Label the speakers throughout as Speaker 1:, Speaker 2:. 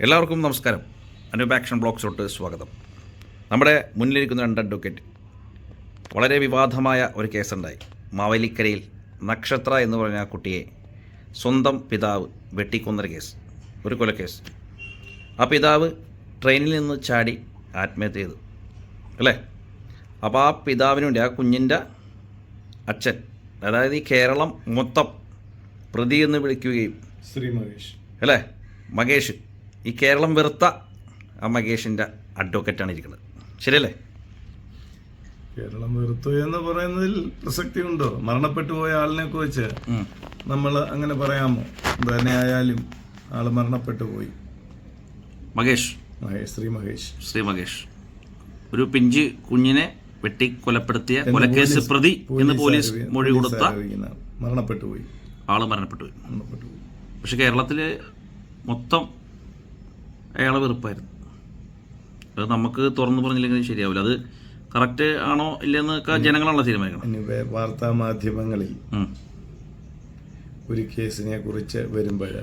Speaker 1: എല്ലാവർക്കും നമസ്കാരം. അനൂപ് ആക്ഷൻ ബ്ലോക്സിലോട്ട് സ്വാഗതം. നമ്മുടെ മുന്നിലിരിക്കുന്ന രണ്ട് അഡ്വക്കേറ്റ്. വളരെ വിവാദമായ ഒരു കേസുണ്ടായി. മാവേലിക്കരയിൽ നക്ഷത്ര എന്ന് പറഞ്ഞ ആ കുട്ടിയെ സ്വന്തം പിതാവ് വെട്ടിക്കൊന്നൊരു കേസ് ഒരു കൊലക്കേസ്. ആ പിതാവ് ട്രെയിനിൽ നിന്ന് ചാടി ആത്മഹത്യ ചെയ്തു. അല്ലേ? അപ്പോൾ ആ പിതാവിന് വേണ്ടി ആ കുഞ്ഞിന്റെ അച്ഛൻ അതായത് ഈ കേരളം മൊത്തം പ്രതി എന്ന് വിളിക്കുകയും
Speaker 2: ശ്രീ മഹേഷ്.
Speaker 1: അല്ലേ? മകേഷ് ഈ കേരളം വെറുത്ത ആ മകേഷിന്റെ അഡ്വക്കറ്റാണ് ഇരിക്കുന്നത്. ശരിയല്ലേ?
Speaker 2: കേരളം വെറുത്തു എന്ന് പറയുന്നതിൽ പ്രസക്തി ഉണ്ടോ മരണപ്പെട്ടു പോയ ആളിനെ കുറിച്ച് നമ്മൾ അങ്ങനെ പറയാമോ? തന്നെ ആയാലും ആൾ മരണപ്പെട്ടു പോയി.
Speaker 1: മഹേഷ്
Speaker 2: മഹേഷ് ശ്രീ മഹേഷ്.
Speaker 1: ശ്രീ മഹേഷ്. ഒരു പിഞ്ച് കുഞ്ഞിനെ വെട്ടി കൊലപ്പെടുത്തിയ കൊലക്കേസ് പ്രതി എന്ന് പോലീസ് മൊഴി കൊടുത്ത.
Speaker 2: മരണപ്പെട്ടു പോയി.
Speaker 1: ആൾ മരണപ്പെട്ടു പോയി. പക്ഷെ കേരളത്തിൽ മൊത്തം അയാളെ വെറുപ്പായിരുന്നു. അത് നമുക്ക് തുറന്നു പറഞ്ഞില്ലെങ്കിൽ ശരിയാവില്ല. അത് കറക്റ്റ് ആണോ ഇല്ലെന്ന് ജനങ്ങളാണല്ലോ തീരുമാനിക്കണം.
Speaker 2: വാർത്താ മാധ്യമങ്ങളിൽ ഒരു കേസിനെ കുറിച്ച് വരുമ്പോൾ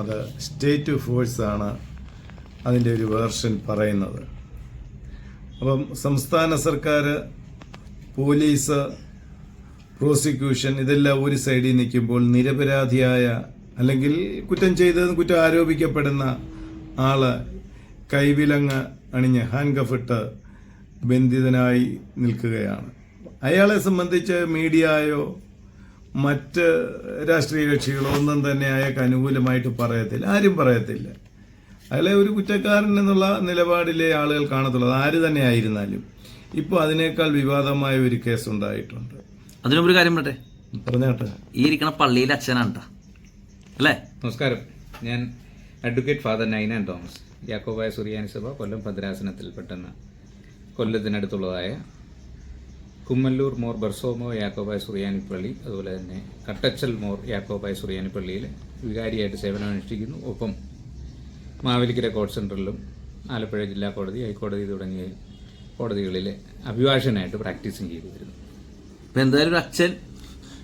Speaker 2: അത് സ്റ്റേറ്റ് ഫോഴ്സ് ആണ് അതിന്റെ ഒരു വേർഷൻ പറയുന്നത്. അപ്പം സംസ്ഥാന സർക്കാർ പോലീസ് പ്രോസിക്യൂഷൻ ഇതെല്ലാം ഒരു സൈഡിൽ നിൽക്കുമ്പോൾ നിരപരാധിയായ അല്ലെങ്കിൽ കുറ്റം ചെയ്തതെന്ന് കുറ്റം ആരോപിക്കപ്പെടുന്ന ആൾ കൈവിലങ്ങ് അണിഞ്ഞ് ഹാൻഡ് കഫിട്ട് ബന്ധിതനായി നിൽക്കുകയാണ്. അയാളെ സംബന്ധിച്ച് മീഡിയയോ മറ്റ് രാഷ്ട്രീയ കക്ഷികളോ ഒന്നും തന്നെ അയാൾക്ക് അനുകൂലമായിട്ട് പറയത്തില്ല ആരും പറയത്തില്ല. അയാളെ ഒരു കുറ്റക്കാരൻ എന്നുള്ള നിലപാടിലെ ആളുകൾ കാണത്തുള്ളത് ആര് തന്നെ ആയിരുന്നാലും. ഇപ്പോൾ അതിനേക്കാൾ വിവാദമായ ഒരു കേസ് ഉണ്ടായിട്ടുണ്ട്.
Speaker 1: അതിനൊരു കാര്യം പറട്ടെ
Speaker 2: പറഞ്ഞാട്ടെ.
Speaker 1: ഈ ഇരിക്കണ പള്ളിയിലെ അച്ഛനാണ് ട്ടാ. അല്ലേ?
Speaker 3: നമസ്കാരം. ഞാൻ അഡ്വക്കേറ്റ് ഫാദർ നൈനാൻ തോമസ് യാക്കോബായ സുറിയാനി സഭ കൊല്ലം ഭദ്രാസനത്തിൽ പെട്ടെന്ന് കൊല്ലത്തിനടുത്തുള്ളതായ കുമ്മല്ലൂർ മോർ ബർസോമോ യാക്കോബായ സുറിയാനി പള്ളി അതുപോലെ തന്നെ കട്ടച്ചൽ മോർ യാക്കോബായ സുറിയാനി പള്ളിയിൽ വികാരിയായിട്ട് സേവനമനുഷ്ഠിക്കുന്നു. ഒപ്പം മാവേലിക്കര കോർട്ട് സെന്ററിലും ആലപ്പുഴ ജില്ലാ കോടതി ഹൈക്കോടതി തുടങ്ങിയ കോടതികളിലെ അഭിഭാഷകനായിട്ട് പ്രാക്ടീസും ചെയ്തു വരുന്നു
Speaker 1: എന്തായാലും അച്ഛൻ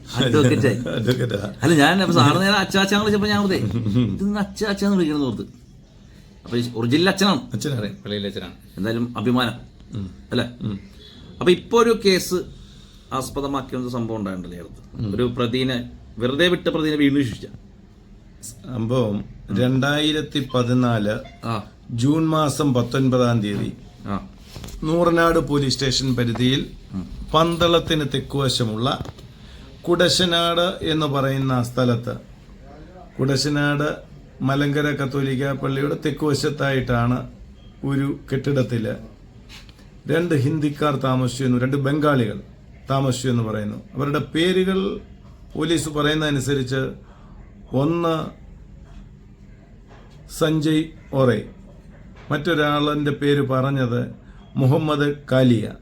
Speaker 1: അല്ല ഞാൻ അപ്പൊ സാറ് നേരെ അച്ചാച്ചാന്ന് വിളിച്ചപ്പോ ഞാൻ ഓർത്തേ ഇത് അച്ചാച്ചാന്ന് വിളിക്കണം ഓർത്ത്. അപ്പൊ ഒറിജിനൽ അച്ഛനാണ്.
Speaker 2: അച്ഛനാ
Speaker 3: അതെ. പള്ളിയിലെ അച്ഛനാണ്.
Speaker 1: എന്തായാലും അഭിമാനം. അല്ലേ? അപ്പൊ ഇപ്പൊ ഒരു കേസ് ആസ്പദമാക്കിയ ഒരു സംഭവം ഉണ്ടായിട്ടുണ്ടല്ലേ അടുത്ത് ഒരു പ്രതിനെ വെറുതെ വിട്ട പ്രതിനെ വീണ്ടും ശിക്ഷിച്ച.
Speaker 2: സംഭവം രണ്ടായിരത്തി പതിനാല് ജൂൺ മാസം പത്തൊൻപതാം തീയതി. നൂറനാട് പോലീസ് സ്റ്റേഷൻ പരിധിയിൽ പന്തളത്തിന് തെക്കുവശമുള്ള കുടശനാട് എന്ന് പറയുന്ന സ്ഥലത്ത്. കുടശനാട് മലങ്കര കത്തോലിക്ക പള്ളിയുടെ തെക്കുവശത്തായിട്ടാണ് ഒരു കെട്ടിടത്തിൽ രണ്ട് ഹിന്ദിക്കാർ താമസിച്ചു രണ്ട് ബംഗാളികൾ താമസിച്ചു എന്ന് പറയുന്നു. അവരുടെ പേരുകൾ പോലീസ് പറയുന്നതനുസരിച്ച് ഒന്ന് സഞ്ജയ് ഒറേ മറ്റൊരാളിന്റെ പേര് പറഞ്ഞത് മുഹമ്മദ് കാലിയ.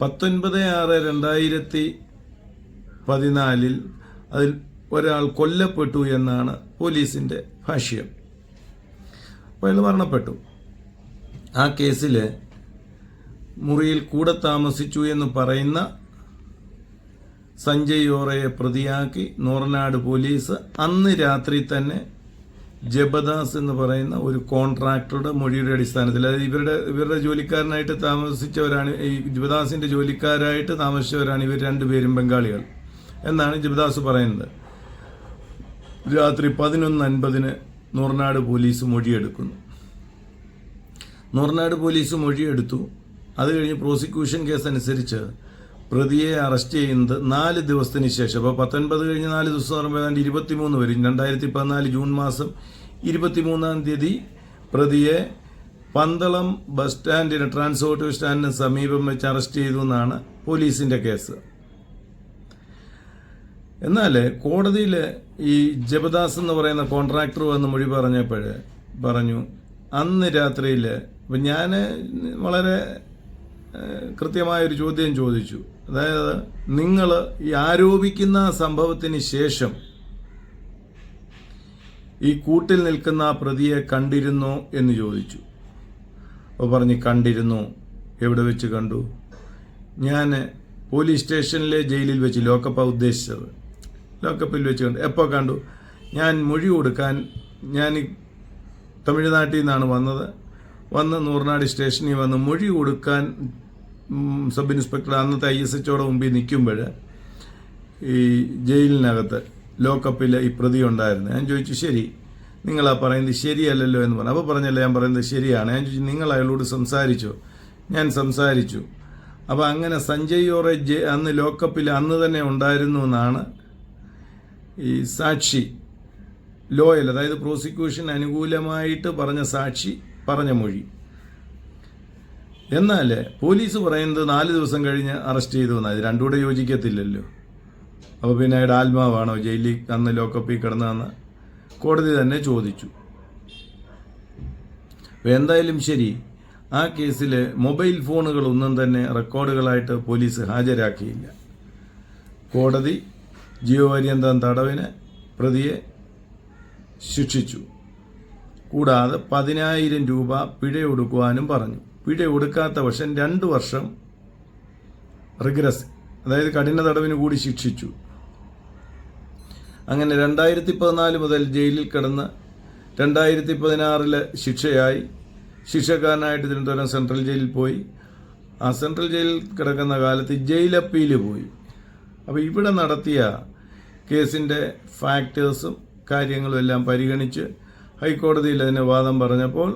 Speaker 2: പത്തൊൻപത് ആറ് രണ്ടായിരത്തി പതിനാലിൽ അതിൽ ഒരാൾ കൊല്ലപ്പെട്ടു എന്നാണ് പോലീസിന്റെ ഭാഷ്യം. അപ്പോൾ അയാൾ മരണപ്പെട്ടു. ആ കേസിൽ മുറിയിൽ കൂടെ താമസിച്ചു എന്ന് പറയുന്ന സഞ്ജയ് ഓറയെ പ്രതിയാക്കി നൂറനാട് പോലീസ് അന്ന് രാത്രി തന്നെ ജബദാസ് എന്ന് പറയുന്ന ഒരു കോൺട്രാക്ടറുടെ മൊഴിയുടെ അടിസ്ഥാനത്തിൽ അതായത് ഇവരുടെ ഇവരുടെ ജോലിക്കാരനായിട്ട് താമസിച്ചവരാണ് ഈ ജബദാസിന്റെ ജോലിക്കാരായിട്ട് താമസിച്ചവരാണ് ഇവർ രണ്ടുപേരും ബംഗാളികൾ. എന്നാണ് ജിബദാസ് പറയുന്നത്. രാത്രി പതിനൊന്ന് അൻപതിന് നൂർനാട് പോലീസ് മൊഴിയെടുക്കുന്നു. നൂർനാട് പോലീസ് മൊഴിയെടുത്തു. അത് കഴിഞ്ഞ് പ്രോസിക്യൂഷൻ കേസ് അനുസരിച്ച് പ്രതിയെ അറസ്റ്റ് ചെയ്യുന്നത് നാല് ദിവസത്തിന് ശേഷം. അപ്പോൾ പത്തൊൻപത് കഴിഞ്ഞ് നാല് ദിവസം പറയുമ്പോൾ ഏതാണ്ട് ഇരുപത്തിമൂന്ന് വരും. രണ്ടായിരത്തി പതിനാല് ജൂൺ മാസം ഇരുപത്തിമൂന്നാം തീയതി പ്രതിയെ പന്തളം ബസ് സ്റ്റാൻഡിന് ട്രാൻസ്പോർട്ട് സ്റ്റാൻഡിന് സമീപം വെച്ച് അറസ്റ്റ് ചെയ്തു എന്നാണ് പോലീസിന്റെ കേസ്. എന്നാൽ കോടതിയിൽ ഈ ജബദാസ് എന്ന് പറയുന്ന കോൺട്രാക്ടർ വന്ന് മൊഴി പറഞ്ഞപ്പോൾ പറഞ്ഞു അന്ന് രാത്രിയിൽ അപ്പം ഞാൻ വളരെ കൃത്യമായൊരു ചോദ്യം ചോദിച്ചു. അതായത് നിങ്ങൾ ഈ ആരോപിക്കുന്ന സംഭവത്തിന് ശേഷം ഈ കൂട്ടിൽ നിൽക്കുന്ന പ്രതിയെ കണ്ടിരുന്നു എന്ന് ചോദിച്ചു. അപ്പോൾ പറഞ്ഞ് കണ്ടിരുന്നു. എവിടെ വെച്ച് കണ്ടു? ഞാൻ പോലീസ് സ്റ്റേഷനിലെ ജയിലിൽ വെച്ച് ലോക്കപ്പാണ് ഉദ്ദേശിച്ചത്. ലോക്കപ്പിൽ വെച്ച് കണ്ടു എപ്പോൾ കണ്ടു? ഞാൻ മൊഴി കൊടുക്കാൻ ഞാൻ തമിഴ്നാട്ടിൽ നിന്നാണ് വന്നത്. വന്ന് നൂറിനാട് സ്റ്റേഷനിൽ വന്ന് മൊഴി കൊടുക്കാൻ സബ് ഇൻസ്പെക്ടർ അന്നത്തെ ഐ എസ് എച്ചോടെ മുമ്പിൽ നിൽക്കുമ്പോൾ ഈ ജയിലിനകത്ത് ലോക്കപ്പിൽ ഈ പ്രതി ഉണ്ടായിരുന്നു. ഞാൻ ചോദിച്ചു ശരി നിങ്ങളാ പറയുന്നത് ശരിയല്ലല്ലോ എന്ന് പറഞ്ഞു. അപ്പോൾ പറഞ്ഞല്ലോ ഞാൻ പറയുന്നത് ശരിയാണ്. ഞാൻ ചോദിച്ചു നിങ്ങൾ അയാളോട് സംസാരിച്ചോ? ഞാൻ സംസാരിച്ചു. അപ്പോൾ അങ്ങനെ സഞ്ജയ് ജെ അന്ന് ലോക്കപ്പിൽ അന്ന് തന്നെ ഉണ്ടായിരുന്നു എന്നാണ് ഈ സാക്ഷി ലോയൽ അതായത് പ്രോസിക്യൂഷൻ അനുകൂലമായിട്ട് പറഞ്ഞ സാക്ഷി പറഞ്ഞ മൊഴി. എന്നാൽ പോലീസ് പറയുന്നത് നാല് ദിവസം കഴിഞ്ഞ് അറസ്റ്റ് ചെയ്തു എന്നാണ് ഇത് രണ്ടുകൂടെ യോജിക്കത്തില്ലല്ലോ. അപ്പോൾ പിന്നെ അയാളുടെ ആത്മാവാണോ ജയിലിൽ അന്ന് ലോക്കപ്പിൽ കിടന്നതെന്ന്? കോടതി തന്നെ ചോദിച്ചു. അപ്പോൾ എന്തായാലും ശരി ആ കേസിൽ മൊബൈൽ ഫോണുകളൊന്നും തന്നെ റെക്കോർഡുകളായിട്ട് പോലീസ് ഹാജരാക്കിയില്ല. കോടതി ജീവപര്യന്തം തടവിന് പ്രതിയെ ശിക്ഷിച്ചു. കൂടാതെ പതിനായിരം രൂപ പിഴയൊടുക്കുവാനും പറഞ്ഞു. പിഴ ഒടുക്കാത്ത പക്ഷം രണ്ട് വർഷം റിഗ്രസ് അതായത് കഠിന തടവിന് കൂടി ശിക്ഷിച്ചു. അങ്ങനെ രണ്ടായിരത്തി പതിനാല് മുതൽ ജയിലിൽ കിടന്ന് രണ്ടായിരത്തി പതിനാറിൽ ശിക്ഷയായി. ശിക്ഷക്കാരനായിട്ട് തിരുവനന്തപുരം സെൻട്രൽ ജയിലിൽ പോയി. ആ സെൻട്രൽ ജയിലിൽ കിടക്കുന്ന കാലത്ത് ജയിൽ അപ്പീൽ പോയി. അപ്പോൾ ഇവിടെ നടത്തിയ കേസിന്റെ ഫാക്ടേഴ്സും കാര്യങ്ങളും എല്ലാം പരിഗണിച്ച് ഹൈക്കോടതിയിൽ അതിന് വാദം പറഞ്ഞപ്പോൾ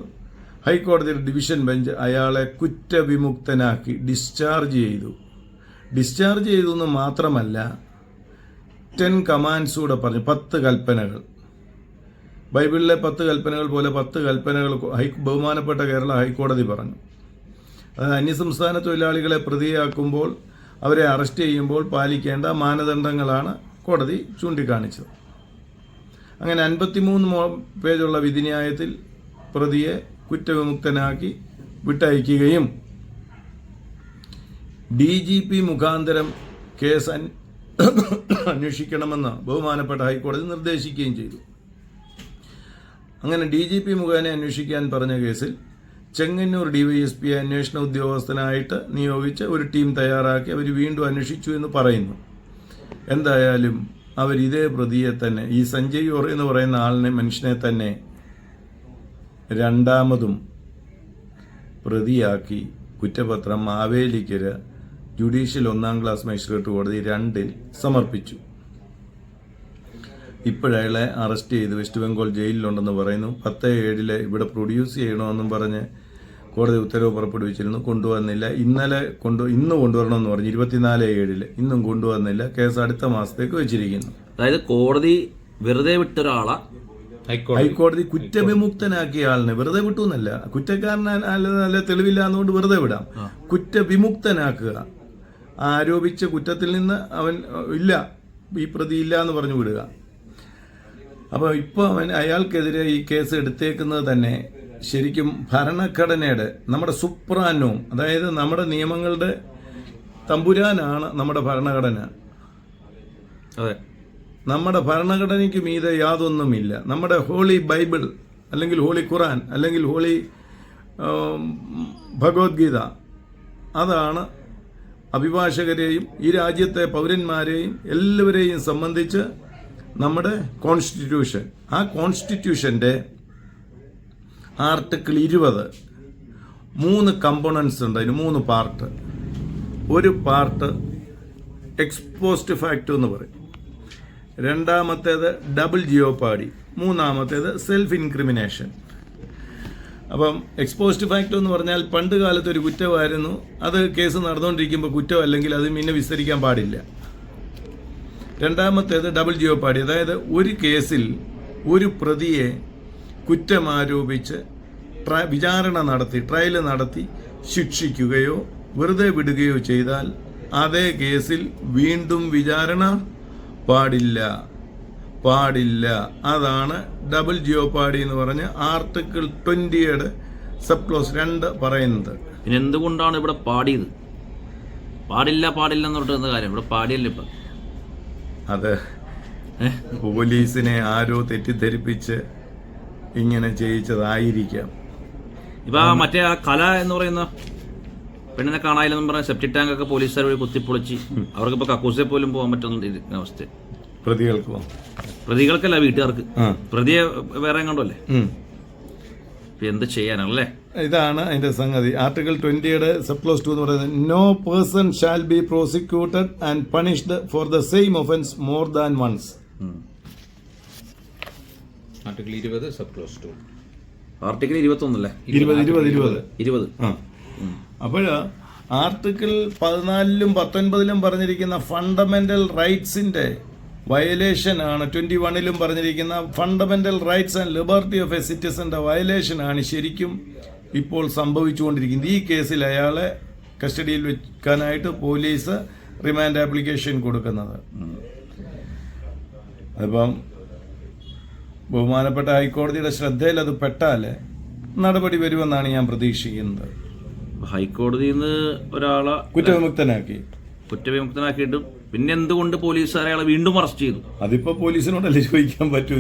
Speaker 2: ഹൈക്കോടതിയുടെ ഡിവിഷൻ ബെഞ്ച് അയാളെ കുറ്റവിമുക്തനാക്കി ഡിസ്ചാർജ് ചെയ്തു. ഡിസ്ചാർജ് ചെയ്തു എന്ന് മാത്രമല്ല ടെൻ കമാൻഡ്സ് കൂടെ പറഞ്ഞു പത്ത് കൽപ്പനകൾ. ബൈബിളിലെ പത്ത് കൽപ്പനകൾ പോലെ പത്ത് കൽപ്പനകൾ ഹൈ ബഹുമാനപ്പെട്ട കേരള ഹൈക്കോടതി പറഞ്ഞു. അതായത് അന്യസംസ്ഥാന തൊഴിലാളികളെ പ്രതിയാക്കുമ്പോൾ അവരെ അറസ്റ്റ് ചെയ്യുമ്പോൾ പാലിക്കേണ്ട മാനദണ്ഡങ്ങളാണ് കോടതി ചൂണ്ടിക്കാണിച്ചത്. അങ്ങനെ അൻപത്തിമൂന്ന് പേജുള്ള വിധിന്യായത്തിൽ പ്രതിയെ കുറ്റവിമുക്തനാക്കി വിട്ടയക്കുകയും ഡി ജി പി മുഖാന്തരം കേസ് അന്വേഷിക്കണമെന്ന് ബഹുമാനപ്പെട്ട ഹൈക്കോടതി നിർദ്ദേശിക്കുകയും ചെയ്തു. അങ്ങനെ ഡി ജി പി മുഖേന അന്വേഷിക്കാൻ പറഞ്ഞ കേസിൽ ചെങ്ങന്നൂർ ഡിവൈഎസ്പി അന്വേഷണ ഉദ്യോഗസ്ഥനായിട്ട് നിയോഗിച്ച് ഒരു ടീം തയ്യാറാക്കി അവർ വീണ്ടും അന്വേഷിച്ചു എന്ന് പറയുന്നു. എന്തായാലും അവർ ഇതേ പ്രതിയെ തന്നെ ഈ സഞ്ജയ് ഓർ എന്ന് പറയുന്ന ആളിനെ മനുഷ്യനെ തന്നെ രണ്ടാമതും പ്രതിയാക്കി കുറ്റപത്രം മാവേലിക്കര ജുഡീഷ്യൽ ഒന്നാം ക്ലാസ് മജിസ്ട്രേറ്റ് കോടതി രണ്ടിൽ സമർപ്പിച്ചു. ഇപ്പോഴയാളെ അറസ്റ്റ് ചെയ്ത് വെസ്റ്റ് ബംഗാൾ ജയിലിലുണ്ടെന്ന് പറയുന്നു. പത്ത് ഏഴിൽ ഇവിടെ പ്രൊഡ്യൂസ് ചെയ്യണമെന്നും പറഞ്ഞ് കോടതി ഉത്തരവ് പുറപ്പെടുവിച്ചിരുന്നു. കൊണ്ടുവന്നില്ല. ഇന്നലെ കൊണ്ടു ഇന്ന് കൊണ്ടുവരണമെന്ന് പറഞ്ഞു ഇരുപത്തിനാല് ഏഴിൽ ഇന്നും കൊണ്ടുവന്നില്ല. കേസ് അടുത്ത മാസത്തേക്ക് വെച്ചിരിക്കുന്നു.
Speaker 1: അതായത് കോടതി വെറുതെ വിട്ടൊരാളെ
Speaker 3: ഹൈക്കോടതി.
Speaker 2: ഹൈക്കോടതി കുറ്റവിമുക്തനാക്കിയ ആളിനെ വെറുതെ വിട്ടു എന്നല്ല കുറ്റക്കാരനെ അല്ല നല്ല തെളിവില്ലാന്നുകൊണ്ട് വെറുതെ വിടാം. കുറ്റവിമുക്തനാക്കുക. ആരോപിച്ച കുറ്റത്തിൽ നിന്ന് അവൻ ഇല്ല. ഈ പ്രതി ഇല്ല എന്ന് പറഞ്ഞു വിടുക. അപ്പോൾ ഇപ്പോൾ അവൻ അയാൾക്കെതിരെ ഈ കേസ് എടുത്തേക്കുന്നത് തന്നെ ശരിക്കും ഭരണഘടനയുടെ നമ്മുടെ സുപ്രാനവും അതായത് നമ്മുടെ നിയമങ്ങളുടെ തമ്പുരാനാണ് നമ്മുടെ ഭരണഘടന.
Speaker 1: അതെ.
Speaker 2: നമ്മുടെ ഭരണഘടനയ്ക്ക് മീതെ യാതൊന്നുമില്ല. നമ്മുടെ ഹോളി ബൈബിൾ അല്ലെങ്കിൽ ഹോളി ഖുറാൻ അല്ലെങ്കിൽ ഹോളി ഭഗവത്ഗീത അതാണ് അഭിഭാഷകരെയും ഈ രാജ്യത്തെ പൗരന്മാരെയും എല്ലാവരെയും സംബന്ധിച്ച് നമ്മുടെ കോൺസ്റ്റിറ്റ്യൂഷൻ ആ കോൺസ്റ്റിറ്റ്യൂഷന്റെ ആർട്ടിക്കിൾ ഇരുപത്. മൂന്ന് കമ്പോണൻസ് ഉണ്ട്. അതിന് മൂന്ന് പാർട്ട് ഒരു പാർട്ട് എക്സ്പോസ്റ്റ് ഫാക്റ്റ് എന്ന് പറയും. രണ്ടാമത്തേത് ഡബിൾ ജിയോപാഡി മൂന്നാമത്തേത് സെൽഫ് ഇൻക്രിമിനേഷൻ അപ്പം എക്സ്പോസ്റ്റ് ഫാക്റ്റ് എന്ന് പറഞ്ഞാൽ പണ്ട് കാലത്ത് ഒരു കുറ്റമായിരുന്നു. അത് കേസ് നടന്നുകൊണ്ടിരിക്കുമ്പോൾ കുറ്റം അല്ലെങ്കിൽ അത് പിന്നെ വിസ്തരിക്കാൻ പാടില്ല. രണ്ടാമത്തേത് ഡബിൾ ജിയോപാഡി അതായത് ഒരു കേസിൽ ഒരു പ്രതിയെ കുറ്റമാരോപിച്ച് വിചാരണ നടത്തി ട്രയൽ നടത്തി ശിക്ഷിക്കുകയോ വെറുതെ വിടുകയോ ചെയ്താൽ അതേ കേസിൽ വീണ്ടും വിചാരണ പാടില്ല. പാടില്ല. അതാണ് ഡബിൾ ജിയോപാഡി എന്ന് പറഞ്ഞ് ആർട്ടിക്കിൾ ട്വന്റിയുടെ സബ് ക്ലോസ് രണ്ട് പറയുന്നത്.
Speaker 1: പിന്നെ എന്തുകൊണ്ടാണ് ഇവിടെ പാടിയത്? പാടില്ല പാടില്ല എന്ന് പറഞ്ഞിട്ട് കാര്യം? ഇവിടെ പാടിയല്ല ഇപ്പം.
Speaker 2: അത് പോലീസിനെ ആരോ തെറ്റിദ്ധരിപ്പിച്ച് ഇങ്ങനെ ചെയ്യിച്ചതായിരിക്കാം
Speaker 1: ഇപ്പൊ മറ്റേ ആ കല എന്ന് പറയുന്ന പെണ്ണിനെ കാണാനില്ലെന്നും പറഞ്ഞ സെപ്റ്റിക് ടാങ്ക് ഒക്കെ പോലീസുകാർ വഴി കുത്തിപ്പൊളിച്ച് അവർക്ക് ഇപ്പൊ കക്കൂസെ പോലും പോകാൻ പറ്റുന്ന അവസ്ഥ.
Speaker 2: പ്രതികൾക്ക്
Speaker 1: പ്രതികൾക്കല്ല വീട്ടുകാർക്ക്. പ്രതിയെ വേറെ കണ്ടല്ലേ എന്ത് ചെയ്യാനല്ലേ
Speaker 2: ഇതാണ് അതിന്റെ സംഗതി. ആർട്ടിക്കിൾ ട്വന്റിയുടെ സബ് ക്ലോസ് ടു എന്ന് പറയുന്നത് no person shall be prosecuted and punished for the same offence more than once
Speaker 3: article ഇരുപത് സബ് ക്ലോസ് ടു
Speaker 1: ആർട്ടിക്കിൾ ഇരുപത്തൊന്നല്ലേ
Speaker 2: ഇരുപത് ഇരുപത് ഇരുപത്.
Speaker 1: ഇരുപത്.
Speaker 2: അപ്പോൾ ആർട്ടിക്കിൾ പതിനാലിലും പത്തൊൻപതിലും പറഞ്ഞിരിക്കുന്ന ഫണ്ടമെന്റൽ റൈറ്റ്സിന്റെ വയലേഷൻ ആണ്. ട്വന്റി വണ്ണിലും പറഞ്ഞിരിക്കുന്ന fundamental rights and liberty of a സിറ്റിസന്റെ violation ആണ്. ശരിക്കും ഇപ്പോൾ സംഭവിച്ചുകൊണ്ടിരിക്കുന്നത്. ഈ കേസിൽ അയാളെ കസ്റ്റഡിയിൽ വെക്കാനായിട്ട് പോലീസ് റിമാൻഡ് ആപ്ലിക്കേഷൻ കൊടുക്കുന്നത്. അതിപ്പം ബഹുമാനപ്പെട്ട ഹൈക്കോടതിയുടെ ശ്രദ്ധയിൽ അത് പെട്ടാൽ നടപടി വരുമെന്നാണ് ഞാൻ പ്രതീക്ഷിക്കുന്നത്.
Speaker 1: ഹൈക്കോടതിയിൽ നിന്ന് ഒരാളെ
Speaker 2: കുറ്റവിമുക്തനാക്കി.
Speaker 1: കുറ്റവിമുക്തനാക്കിയിട്ടും പിന്നെ എന്തുകൊണ്ട് പോലീസുകാർ അയാളെ വീണ്ടും അറസ്റ്റ് ചെയ്തു?
Speaker 2: അതിപ്പോ പോലീസിനോടല്ലേ ചോദിക്കാൻ പറ്റൂ?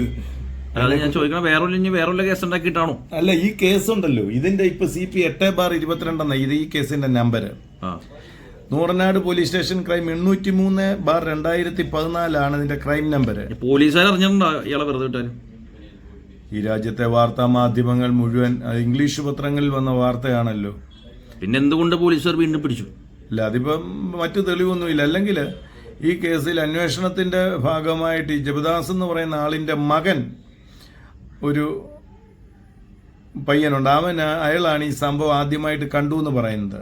Speaker 1: അല്ലാതെ ഞാൻ ചോദിക്കണം വേറെ ഇനി വേറെ കേസ് ഉണ്ടാക്കിയിട്ടാണോ?
Speaker 2: അല്ല ഈ കേസുണ്ടല്ലോ ഇതിന്റെ ഇപ്പൊ സി പി എട്ട് ബാർ ഇരുപത്തിരണ്ടെന്ന ഇത് ഈ കേസിന്റെ number Nooranad police station crime എണ്ണൂറ്റി മൂന്ന് ബാർ രണ്ടായിരത്തി പതിനാലാണ് ഇതിന്റെ ക്രൈം നമ്പർ
Speaker 1: പോലീസുകാർ അറിഞ്ഞിട്ടുണ്ടോ ഇയാളെ വെറുതെ വിട്ടാലും
Speaker 2: ഈ രാജ്യത്തെ വാർത്താ മാധ്യമങ്ങൾ മുഴുവൻ ഇംഗ്ലീഷ് പത്രങ്ങളിൽ വന്ന വാർത്തയാണല്ലോ.
Speaker 1: പിന്നെ എന്തുകൊണ്ട് പോലീസുകാർ വീണ്ടും പിടിച്ചു?
Speaker 2: അല്ല അതിപ്പം മറ്റു തെളിവൊന്നുമില്ല. അല്ലെങ്കിൽ ഈ കേസിൽ അന്വേഷണത്തിന്റെ ഭാഗമായിട്ട് ഈ ജബദാസ് എന്ന് പറയുന്ന ആളിന്റെ മകൻ ഒരു പയ്യനുണ്ട്. അവൻ അയാളാണ് ഈ സംഭവം ആദ്യമായിട്ട് കണ്ടു എന്ന് പറയുന്നത്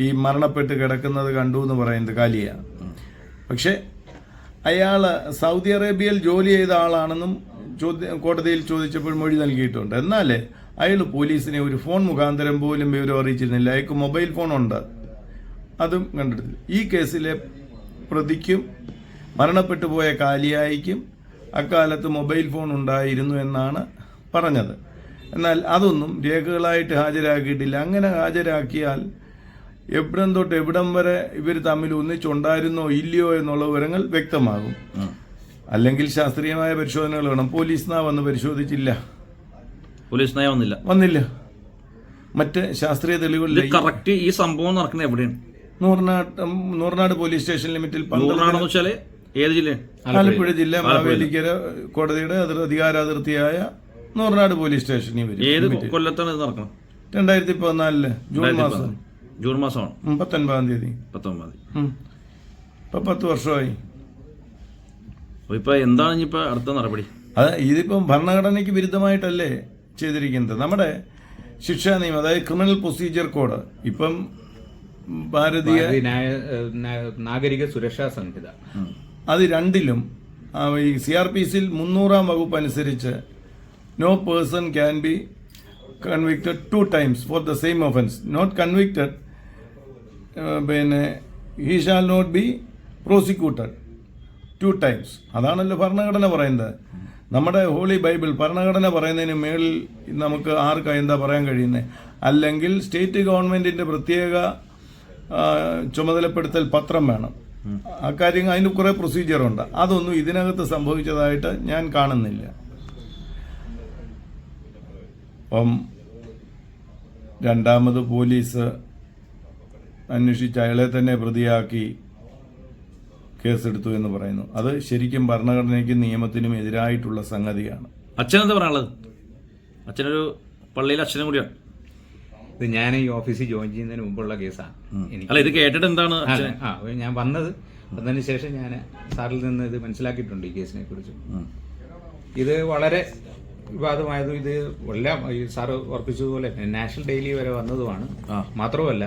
Speaker 2: ഈ മരണപ്പെട്ട് കിടക്കുന്നത് കണ്ടു എന്ന് പറയുന്നത് കാലിയ. പക്ഷേ അയാൾ സൗദി അറേബ്യയിൽ ജോലി ചെയ്ത ആളാണെന്നും ചോദ്യം കോടതിയിൽ ചോദിച്ചപ്പോൾ മൊഴി നൽകിയിട്ടുണ്ട്. എന്നാൽ അയാൾ പോലീസിനെ ഒരു ഫോൺ മുഖാന്തരം പോലും വിവരം അറിയിച്ചിരുന്നില്ല. അയാൾക്ക് മൊബൈൽ ഫോണുണ്ട്. അതും കണ്ടെടുത്തില്ല. ഈ കേസിലെ പ്രതിക്കും മരണപ്പെട്ടു പോയ കാലിയായിക്കും അക്കാലത്ത് മൊബൈൽ ഫോൺ ഉണ്ടായിരുന്നു എന്നാണ് പറഞ്ഞത്. എന്നാൽ അതൊന്നും രേഖകളായിട്ട് ഹാജരാക്കിയിട്ടില്ല. അങ്ങനെ ഹാജരാക്കിയാൽ എവിടം തൊട്ട് എവിടം വരെ ഇവർ തമ്മിൽ ഒന്നിച്ചുണ്ടായിരുന്നോ ഇല്ലയോ എന്നുള്ള വിവരങ്ങൾ വ്യക്തമാകും. അല്ലെങ്കിൽ ശാസ്ത്രീയമായ പരിശോധനകൾ വേണം. പോലീസ് നാ വന്ന് പരിശോധിച്ചില്ല.
Speaker 1: പോലീസ് നയം വന്നില്ല.
Speaker 2: വന്നില്ല. മറ്റ് ശാസ്ത്രീയ തെളിവുകളിൽ
Speaker 1: കറക്റ്റ് ഈ സംഭവം നടക്കുന്നത് എവിടെയാണ്?
Speaker 2: നൂറിനാട് നൂറിനാട് പോലീസ് സ്റ്റേഷൻ ലിമിറ്റിൽ
Speaker 1: വെച്ചാൽ ഏത് ജില്ല?
Speaker 2: ആലപ്പുഴ ജില്ല മാവേലിക്കര കോടതിയുടെ അതിർ അധികാരാതിർത്തിയായ നൂറിനാട് പോലീസ് സ്റ്റേഷനിൽ
Speaker 1: ഏത്
Speaker 2: വരും
Speaker 1: കൊല്ലത്താണ് ഇത് നടക്കണം
Speaker 2: രണ്ടായിരത്തി പതിനാലിൽ ജൂൺ മാസം.
Speaker 1: ജൂൺ മാസമാണ്?
Speaker 2: പത്തൊൻപതാം തീയതി.
Speaker 1: പത്തൊമ്പതാം
Speaker 2: തീയതി. ഇപ്പൊ പത്ത് വർഷമായി.
Speaker 1: ഇപ്പൊ എന്താണ് ഇനിയിപ്പോ അടുത്ത നടപടി?
Speaker 2: അത് ഇതിപ്പം ഭരണഘടനയ്ക്ക് വിരുദ്ധമായിട്ടല്ലേ ചെയ്തിരിക്കുന്നത്. നമ്മുടെ ശിക്ഷാ നിയമം അതായത് ക്രിമിനൽ പ്രൊസീജിയർ കോഡ് ഇപ്പം ഭാരതീയ
Speaker 3: നാഗരിക സുരക്ഷാ സംഹിത.
Speaker 2: അത് രണ്ടിലും ഈ സി ആർ പി സിയിൽ മുന്നൂറാം വകുപ്പ് അനുസരിച്ച് no person can be convicted two times for the same offence not convicted പിന്നെ he shall not be prosecuted two times അതാണല്ലോ ഭരണഘടന പറയുന്നത്. നമ്മുടെ ഹോളി ബൈബിൾ ഭരണഘടന പറയുന്നതിന് മേളിൽ നമുക്ക് ആർക്കാ എന്താ പറയാൻ കഴിയുന്നത്? അല്ലെങ്കിൽ സ്റ്റേറ്റ് ഗവൺമെന്റിന്റെ പ്രത്യേക ചുമതലപ്പെടുത്തൽ പത്രം വേണം. അക്കാര്യങ്ങൾ അതിന് കുറേ പ്രൊസീജിയറുണ്ട് അതൊന്നും ഇതിനകത്ത് സംഭവിച്ചതായിട്ട് ഞാൻ കാണുന്നില്ല. അപ്പം രണ്ടാമത് പോലീസ് അന്വേഷിച്ച് അയാളെ തന്നെ പ്രതിയാക്കി കേസെടുത്തു എന്ന് പറയുന്നു. അത് ശരിക്കും ഭരണഘടനയ്ക്കും നിയമത്തിനും എതിരായിട്ടുള്ള സംഗതിയാണ്.
Speaker 1: അച്ഛൻ എന്താ പറയാനുള്ളത്? അച്ഛനൊരു പള്ളിയിലെ അച്ഛനും കൂടിയാണ്.
Speaker 3: ഇത് ഞാൻ ഈ ഓഫീസിൽ ജോയിൻ ചെയ്യുന്നതിന് മുമ്പുള്ള കേസാണ്.
Speaker 1: അല്ല ഇത് കേട്ടിട്ട് എന്താണ്
Speaker 3: ആ, ഞാൻ വന്നത് വന്നതിന് ശേഷം ഞാൻ സാറിൽ നിന്ന് ഇത് മനസ്സിലാക്കിയിട്ടുണ്ട് ഈ കേസിനെ കുറിച്ച്. ഇത് വളരെ വിവാദമായതും ഇത് എല്ലാം ഈ സാറ് ഉറപ്പിച്ചതുപോലെ നാഷണൽ ഡെയിലി വരെ വന്നതുമാണ്. മാത്രമല്ല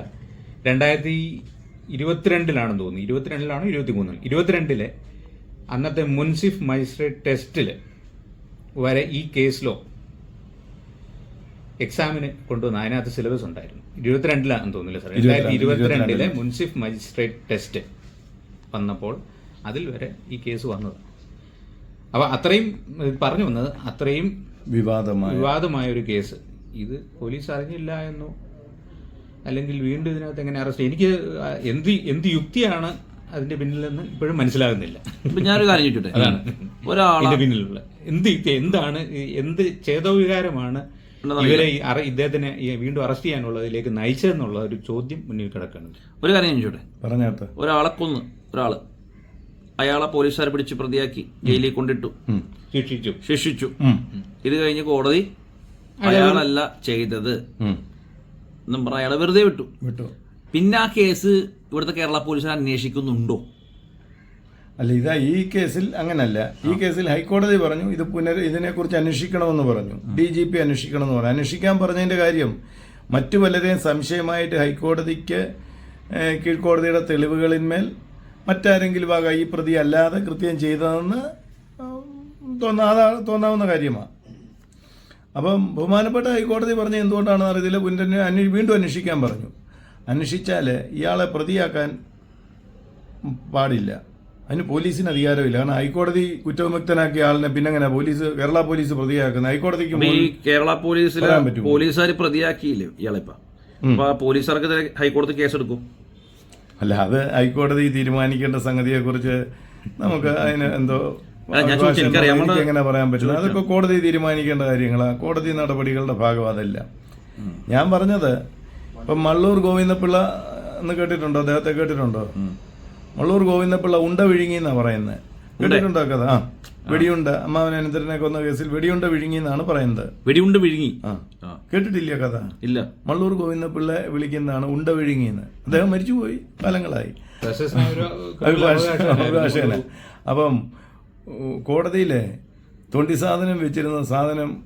Speaker 3: രണ്ടായിരത്തി ഇരുപത്തിരണ്ടിലാണെന്ന് തോന്നുന്നു. ഇരുപത്തിരണ്ടിലാണോ ഇരുപത്തി മൂന്നിൽ ഇരുപത്തിരണ്ടിലെ അന്നത്തെ മുൻസിഫ് മജിസ്ട്രേറ്റ് ടെസ്റ്റിൽ വരെ ഈ കേസിലോ എക്സാമിന് കൊണ്ടുവന്ന അതിനകത്ത് സിലബസ് ഉണ്ടായിരുന്നു. ഇരുപത്തിരണ്ടിലാണെന്ന് തോന്നുന്നില്ല സാർ രണ്ടായിരത്തി ഇരുപത്തിരണ്ടിലെ മുൻസിഫ് മജിസ്ട്രേറ്റ് ടെസ്റ്റ് വന്നപ്പോൾ അതിൽ വരെ ഈ കേസ് വന്നത്. അപ്പൊ അത്രയും പറഞ്ഞു വന്നത് അത്രയും
Speaker 2: വിവാദമായ
Speaker 3: വിവാദമായ ഒരു കേസ്. ഇത് പോലീസ് അറിഞ്ഞില്ല എന്നോ അല്ലെങ്കിൽ വീണ്ടും ഇതിനകത്ത് എങ്ങനെ അറസ്റ്റ് എനിക്ക് എന്ത് എന്ത് യുക്തിയാണ് അതിന്റെ പിന്നിലെന്ന് ഇപ്പോഴും മനസ്സിലാകുന്നില്ല.
Speaker 1: ഇപ്പൊ ഞാനൊരു കാര്യം ചോദിച്ചോട്ടെ
Speaker 3: അതാണ്.
Speaker 1: ഒരാളുടെ
Speaker 3: ഇതിന്റെ പിന്നിലുള്ള എന്ത് യുക്തി എന്താണ് ഈ എന്ത് ചേതോവികാരമാണ് ഇവരെ ഇദ്ദേഹത്തിനെ വീണ്ടും അറസ്റ്റ് ചെയ്യാനുള്ളതിലേക്ക് നയിച്ചതെന്നുള്ള ഒരു ചോദ്യം മുന്നിൽ കിടക്കുന്നുണ്ട്.
Speaker 1: ഒരു കാര്യം ഞാൻ ചോദിച്ചോട്ടെ?
Speaker 2: പറഞ്ഞാട്ട്
Speaker 1: ഒരാളെ കൊന്ന് ഒരാൾ അയാളെ പോലീസുകാരെ പിടിച്ച് പ്രതിയാക്കി ജയിലിൽ കൊണ്ടിട്ടു.
Speaker 3: ശിക്ഷിച്ചു.
Speaker 1: ശിക്ഷിച്ചു. ഇത് കഴിഞ്ഞ് കോടതി അയാളല്ല ചെയ്തത്. എന്നും പറഞ്ഞ അയാളെ വെറുതെ വിട്ടു.
Speaker 2: വിട്ടു.
Speaker 1: പിന്നെ ആ കേസ് ഇവിടുത്തെ കേരള പോലീസ് അന്വേഷിക്കുന്നുണ്ടോ?
Speaker 2: അല്ല ഇതാ ഈ കേസിൽ അങ്ങനല്ല. ഈ കേസിൽ ഹൈക്കോടതി പറഞ്ഞു ഇത് പുനർ ഇതിനെക്കുറിച്ച് അന്വേഷിക്കണമെന്ന് പറഞ്ഞു. ഡി ജി പി അന്വേഷിക്കണമെന്ന് പറഞ്ഞു. അന്വേഷിക്കാൻ പറഞ്ഞതിന്റെ കാര്യം മറ്റു പലരെയും സംശയമായിട്ട് ഹൈക്കോടതിക്ക് കീഴ്ക്കോടതിയുടെ തെളിവുകളിന്മേൽ മറ്റാരെങ്കിലും ആകാം ഈ പ്രതി അല്ലാതെ കൃത്യം ചെയ്തതെന്ന് തോന്നാതെ തോന്നാവുന്ന കാര്യമാണ് അപ്പം ബഹുമാനപ്പെട്ട ഹൈക്കോടതി പറഞ്ഞ എന്തുകൊണ്ടാണെന്ന് അറിയത്തില്ല. പുനരന്വേ അന്വേ വീണ്ടും അന്വേഷിക്കാൻ പറഞ്ഞു. അന്വേഷിച്ചാൽ ഇയാളെ പ്രതിയാക്കാൻ പാടില്ല. അതിന് പോലീസിന് അധികാരമില്ല. കാരണം ഹൈക്കോടതി കുറ്റവിമുക്തനാക്കിയ ആളിനെ പിന്നെ എങ്ങനെ പോലീസ് കേരള പോലീസ് പ്രതിയാക്കുന്നത് ഹൈക്കോടതിക്ക്
Speaker 1: ഈ കേരള പോലീസിലെ
Speaker 2: പറ്റുമോ?
Speaker 1: പോലീസുകാർ പ്രതിയാക്കിയില്ലേ ഇയാളിപ്പ അപ്പൊ ആ പോലീസുകാർക്ക് ഹൈക്കോടതി കേസെടുക്കും.
Speaker 2: അല്ല അത് ഹൈക്കോടതി തീരുമാനിക്കേണ്ട സംഗതിയെ കുറിച്ച് നമുക്ക് അതിന് എന്തോ എങ്ങനെ പറയാൻ പറ്റുന്നത് അതൊക്കെ കോടതി തീരുമാനിക്കേണ്ട കാര്യങ്ങളാണ് കോടതി നടപടികളുടെ ഭാഗം അതല്ല. ഞാൻ പറഞ്ഞത് ഇപ്പം മള്ളൂർ ഗോവിന്ദപിള്ള എന്ന് കേട്ടിട്ടുണ്ടോ? അദ്ദേഹത്തെ കേട്ടിട്ടുണ്ടോ? മള്ളൂർ ഗോവിന്ദപ്പിള്ള ഉണ്ട വിഴുങ്ങി എന്നാ പറയുന്നത് കേട്ടിട്ടുണ്ടോ കഥ? ആ. വെടിയുണ്ട. അമ്മാവൻ അനന്തരനെ കൊന്ന കേസിൽ വെടിയുണ്ട വിഴുങ്ങി എന്നാണ് പറയുന്നത്.
Speaker 1: വെടിയുണ്ട വിഴുങ്ങി.
Speaker 2: ആ. കേട്ടിട്ടില്ല കഥ?
Speaker 1: ഇല്ല.
Speaker 2: മള്ളൂർ ഗോവിന്ദപിള്ള വിളിക്കുന്നതാണ് ഉണ്ട വിഴുങ്ങി എന്ന് അദ്ദേഹം മരിച്ചുപോയി. കാലങ്ങളായി. അഭിഭാഷകന് അപ്പം കോടതിയിലെ തൊണ്ടി സാധനം വെച്ചിരുന്ന സാധനം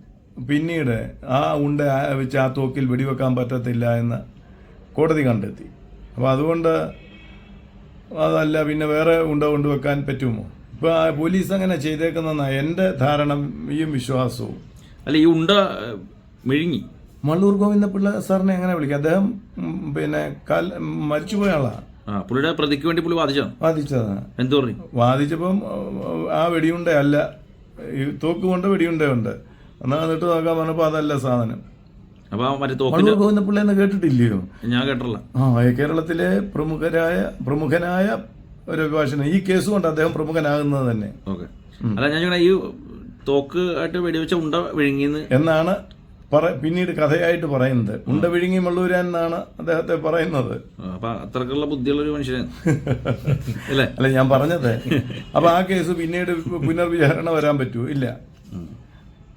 Speaker 2: പിന്നീട് ആ ഉണ്ട വെച്ച് ആ തോക്കിൽ വെടിവെക്കാൻ പറ്റത്തില്ല എന്ന് കോടതി കണ്ടെത്തി. അപ്പോൾ അതുകൊണ്ട് അതല്ല പിന്നെ വേറെ ഉണ്ട കൊണ്ടുവെക്കാൻ പറ്റുമോ? ഇപ്പൊ പോലീസ് അങ്ങനെ ചെയ്തേക്കുന്ന എന്റെ ധാരണയും വിശ്വാസവും.
Speaker 1: അല്ല ഈ ഉണ്ട മെഴുങ്ങി.
Speaker 2: മള്ളൂർ ഗോവിന്ദപിള്ള സാറിനെ എങ്ങനെ വിളിക്കാം? അദ്ദേഹം പിന്നെ കാൽ മരിച്ചുപോയ ആളാണ്
Speaker 1: ആ പുള്ളിയുടെ പ്രതിക്ക് വേണ്ടി പുള്ളി വാദിച്ചാണ്
Speaker 2: ബാധിച്ചതാണ്
Speaker 1: എന്ത് പറഞ്ഞു?
Speaker 2: വാദിച്ചപ്പം ആ വെടിയുണ്ട അല്ല ഈ തോക്ക് കൊണ്ട് വെടിയുണ്ടയുണ്ട്. എന്നാ എന്നിട്ട് നോക്കാൻ പറഞ്ഞപ്പോൾ അതല്ല സാധനം.
Speaker 1: അപ്പൊ മറ്റേ തോക്കിന്റെ
Speaker 2: ഗോവിന്ദപിള്ള എന്ന് കേട്ടിട്ടില്ലയോ?
Speaker 1: ഞാൻ കേട്ടില്ല
Speaker 2: ആ കേരളത്തിലെ പ്രമുഖരായ പ്രമുഖനായ ഒരു അഭിഭാഷകൻ. ഈ കേസ് കൊണ്ട് അദ്ദേഹം പ്രമുഖനാകുന്നത് തന്നെ.
Speaker 1: ഓക്കെ. അല്ല ഞാൻ ഈ തോക്ക് ആയിട്ട് വെടിവെച്ച ഉണ്ട വിഴുങ്ങിന്ന്
Speaker 2: എന്നാണ് പറ പിന്നീട് കഥയായിട്ട് പറയുന്നത്. ഉണ്ട വിഴുങ്ങി മള്ളൂരാൻ എന്നാണ് അദ്ദേഹത്തെ പറയുന്നത്.
Speaker 1: അപ്പൊ അത്രക്കുള്ള ബുദ്ധിയുള്ള ഒരു മനുഷ്യനാണ്. അല്ലേ
Speaker 2: അല്ല ഞാൻ പറഞ്ഞത്. അപ്പൊ ആ കേസ് പിന്നീട് പുനർവിചാരണ വരാൻ പറ്റുമോ? ഇല്ല.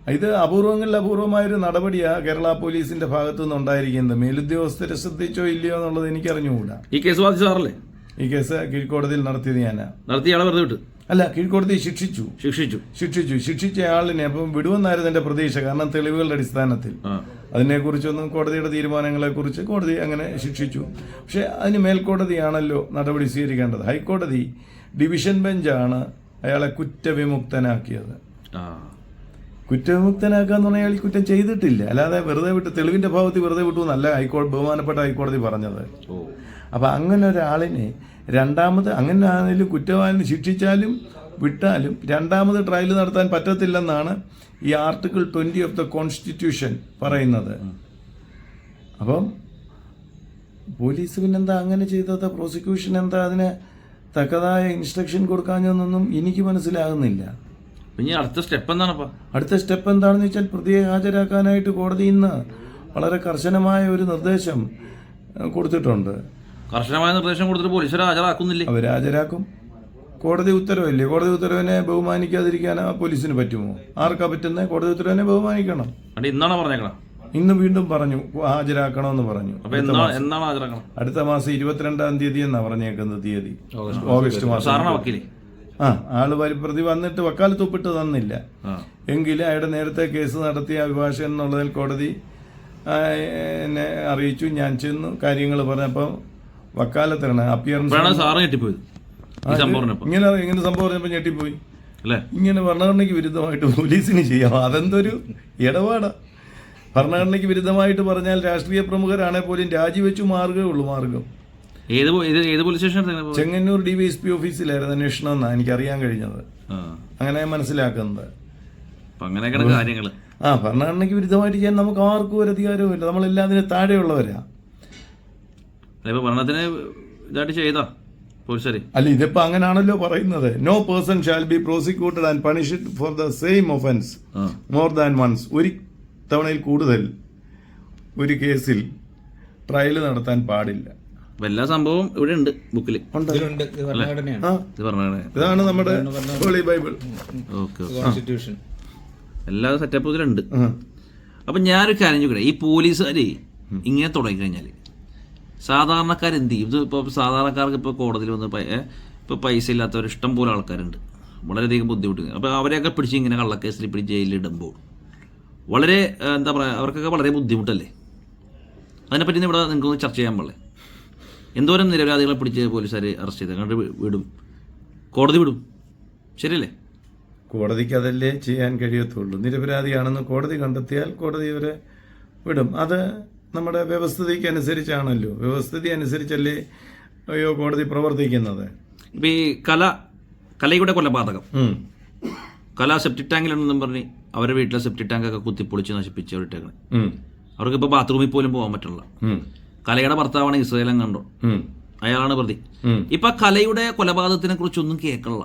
Speaker 2: ഇത് അപൂർവങ്ങളിൽ അപൂർവമായൊരു നടപടിയാ കേരള പോലീസിന്റെ ഭാഗത്തു നിന്ന് ഉണ്ടായിരിക്കുന്നത്. മേലുദ്യോഗസ്ഥരെ ശ്രദ്ധിച്ചോ ഇല്ലയോ എന്നുള്ളത് എനിക്ക് അറിഞ്ഞുകൂടാ
Speaker 1: ഈ കേസ് വാദിച്ച സാറല്ലേ
Speaker 2: ഈ കേസ് കീഴ്ക്കോടതിയിൽ നടത്തിയത് ഞാനാ.
Speaker 1: നടത്തിയ ആളെ വെറുതെ വിട്ടു?
Speaker 2: അല്ല കീഴ്ക്കോടതി ശിക്ഷിച്ചു.
Speaker 1: ശിക്ഷിച്ചു?
Speaker 2: ശിക്ഷിച്ചു. ശിക്ഷിച്ച ആളിനെ അപ്പം വിടുമെന്നായിരുന്നു എന്റെ പ്രതീക്ഷ. കാരണം തെളിവുകളുടെ അടിസ്ഥാനത്തിൽ.
Speaker 1: ആ.
Speaker 2: അതിനെക്കുറിച്ചൊന്നും കോടതിയുടെ തീരുമാനങ്ങളെക്കുറിച്ച് കോടതി അങ്ങനെ ശിക്ഷിച്ചു. പക്ഷേ അതിന് മേൽക്കോടതിയാണല്ലോ നടപടി സ്വീകരിക്കേണ്ടത്. ഹൈക്കോടതി ഡിവിഷൻ ബെഞ്ചാണ് അയാളെ കുറ്റവിമുക്തനാക്കിയത്.
Speaker 1: ആ.
Speaker 2: കുറ്റവിമുക്തനാക്കുക എന്ന് പറഞ്ഞാൽ കുറ്റം ചെയ്തിട്ടില്ല. അല്ലാതെ വെറുതെ വിട്ട് തെളിവിന്റെ ഭാവത്തിൽ വെറുതെ വിട്ടു എന്നല്ല ഹൈക്കോടതി ബഹുമാനപ്പെട്ട ഹൈക്കോടതി പറഞ്ഞത്.
Speaker 1: അപ്പോൾ
Speaker 2: അപ്പൊ അങ്ങനെ ഒരാളിനെ രണ്ടാമത് അങ്ങനെ ആണെങ്കിലും കുറ്റവാളിനെ ശിക്ഷിച്ചാലും വിട്ടാലും രണ്ടാമത് ട്രയൽ നടത്താൻ പറ്റത്തില്ലെന്നാണ് ഈ article twenty of the constitution പറയുന്നത്. അപ്പം പോലീസ് പിന്നെന്താ അങ്ങനെ ചെയ്തത്? പ്രോസിക്യൂഷൻ എന്താ അതിന് തക്കതായ ഇൻസ്ട്രക്ഷൻ കൊടുക്കാഞ്ഞൊന്നും എനിക്ക് മനസ്സിലാകുന്നില്ല.
Speaker 1: പിന്നെ അടുത്ത സ്റ്റെപ്പ് എന്താണപ്പാ
Speaker 2: അടുത്ത സ്റ്റെപ്പ് എന്താണെന്ന് വെച്ചാൽ പ്രതിയെ ഹാജരാക്കാനായിട്ട് കോടതി ഇന്ന് വളരെ കർശനമായ ഒരു നിർദ്ദേശം കൊടുത്തിട്ടുണ്ട്.
Speaker 1: കർശനമായ നിർദ്ദേശം കൊടുത്തിട്ട് പോലീസുകാരെ ഹാജരാക്കുന്നില്ലേ?
Speaker 2: അവർ ഹാജരാക്കും. കോടതി ഉത്തരവില്ലേ? കോടതി ഉത്തരവിനെ ബഹുമാനിക്കാതിരിക്കാൻ ആ പോലീസിന് പറ്റുമോ? ആർക്കാ പറ്റുന്നത് കോടതി ഉത്തരവിനെ ബഹുമാനിക്കണം.
Speaker 1: അവിടെ ഇന്നാണ് പറഞ്ഞേക്കണം?
Speaker 2: ഇന്ന് വീണ്ടും പറഞ്ഞു ഹാജരാക്കണമെന്ന് പറഞ്ഞു. അടുത്ത മാസം. ഇരുപത്തിരണ്ടാം തീയതി എന്നാ പറഞ്ഞേക്കുന്നത് തീയതി?
Speaker 3: ഓഗസ്റ്റ്
Speaker 2: മാസം. ആ ആൾ പരിപ്രതി വന്നിട്ട് വക്കാലത്ത് ഒപ്പിട്ട് തന്നില്ല.
Speaker 1: എങ്കിൽ
Speaker 2: എങ്കിലും അയാളുടെ നേരത്തെ കേസ് നടത്തിയ അഭിഭാഷകൻ എന്നുള്ളതിൽ കോടതി എന്നെ അറിയിച്ചു. ഞാൻ ചെന്നു. കാര്യങ്ങൾ പറഞ്ഞപ്പോൾ വക്കാലത്താണ് അപ്പിയറൻസ്
Speaker 1: സാറ്
Speaker 2: ഇങ്ങനെ ഇങ്ങനെ സംഭവം പറഞ്ഞപ്പോൾ ഞെട്ടിപ്പോയി. ഇങ്ങനെ ഭരണഘടനയ്ക്ക് വിരുദ്ധമായിട്ട് പോലീസിന് ചെയ്യാം. അതെന്തൊരു ഇടപാടാ? ഭരണഘടനയ്ക്ക് വിരുദ്ധമായിട്ട് പറഞ്ഞാൽ രാഷ്ട്രീയ പ്രമുഖരാണെങ്കിൽ പോലും രാജിവെച്ചു മാറുകയേ ഉള്ളൂ മാർഗം.
Speaker 1: ഏത് പോ- ഏത് ഏത് police station
Speaker 2: Chengannur D V S P ഓഫീസിലായിരുന്നു അന്വേഷണം എന്നാണ് എനിക്ക് അറിയാൻ കഴിഞ്ഞത് അങ്ങനെ മനസ്സിലാക്കുന്നത്.
Speaker 1: അങ്ങനെയൊക്കെയാണ്
Speaker 2: ആ ഭരണഘടനയ്ക്ക് വിരുദ്ധമായിട്ട് ചെയ്യാൻ നമുക്ക് ആർക്കും ഒരു അധികാരവുമില്ല നമ്മളെല്ലാം അതിന് താഴെയുള്ളവരാ.
Speaker 1: അല്ല, ഇപ്പൊ ഭരണത്തിന് ഇതായിട്ട് ചെയ്താ
Speaker 2: അല്ല ഇതിപ്പോ അങ്ങനാണല്ലോ പറയുന്നത്. No person shall be prosecuted and punished for the same offence more than once ഒരു തവണയിൽ കൂടുതൽ ഒരു കേസിൽ ട്രയൽ നടത്താൻ പാടില്ല.
Speaker 1: അപ്പൊ എല്ലാ സംഭവവും ഇവിടെ ഉണ്ട്? ബുക്കിൽ
Speaker 2: ഉണ്ട്
Speaker 3: ഇത് ഭരണഘടനയാണ്.
Speaker 1: ഇത് പറഞ്ഞേ
Speaker 2: ഇതാണ് നമ്മുടെ ഹോളി ബൈബിൾ
Speaker 1: ഓക്കെ
Speaker 3: കോൺസ്റ്റിറ്റ്യൂഷൻ
Speaker 1: എല്ലാ സെറ്റപ്പും ഇതിലുണ്ട്. അപ്പൊ ഞാനൊരു കാര്യം ചോദിക്കട്ടെ? ഈ പോലീസുകാര് ഇങ്ങനെ തുടങ്ങി കഴിഞ്ഞാൽ സാധാരണക്കാർ എന്ത് ചെയ്യും? ഇത് ഇപ്പോൾ സാധാരണക്കാർക്ക് ഇപ്പോൾ കോടതിയിൽ വന്ന് ഇപ്പൊ ഇപ്പോൾ പൈസ ഇല്ലാത്തവർ ഇഷ്ടം പോലെ ആൾക്കാരുണ്ട്. വളരെയധികം ബുദ്ധിമുട്ട്. അപ്പോൾ അവരെയൊക്കെ പിടിച്ച് ഇങ്ങനെ കള്ളക്കേസിൽ പിടിച്ച് ജയിലിലിടുമ്പോൾ വളരെ എന്താ പറയാ അവർക്കൊക്കെ വളരെ ബുദ്ധിമുട്ടല്ലേ? അതിനെപ്പറ്റി ഇവിടെ നിങ്ങൾക്കൊന്ന് ചർച്ച ചെയ്യാൻ പാടില്ലേ? എന്തോരം നിരപരാധികളെ പിടിച്ച് പോലീസുകാർ അറസ്റ്റ് ചെയ്ത്? കണ്ട് വിടും. കോടതി വിടും. ശരിയല്ലേ?
Speaker 2: കോടതിക്ക് അതല്ലേ ചെയ്യാൻ കഴിയത്തുള്ളൂ. നിരപരാധിയാണെന്ന് കോടതി കണ്ടെത്തിയാൽ കോടതി ഇവരെ വിടും. അത് നമ്മുടെ വ്യവസ്ഥിതിക്ക് അനുസരിച്ചാണല്ലോ. വ്യവസ്ഥിതി അനുസരിച്ചല്ലേ അയ്യോ കോടതി പ്രവർത്തിക്കുന്നത്.
Speaker 1: ഇപ്പം ഈ കല കലയുടെ കൊലപാതകം. കല സെപ്റ്റിക് ടാങ്കിലുണ്ടെന്നും പറഞ്ഞ് അവരുടെ വീട്ടിലെ സെപ്റ്റിക് ടാങ്കൊക്കെ കുത്തിപ്പൊളിച്ച് നശിപ്പിച്ച്
Speaker 2: അവരിട്ടേക്കണം.
Speaker 1: അവർക്ക് ഇപ്പോൾ ബാത്റൂമിൽ പോലും പോകാൻ പറ്റില്ല.
Speaker 2: ഉം.
Speaker 1: കലയുടെ ഭർത്താവാണ് ഇസ്രയേലും കണ്ടോ. അയാളാണ് പ്രതി. ഇപ്പൊ കലയുടെ കൊലപാതകത്തിനെ കുറിച്ചൊന്നും കേൾക്കണില്ല.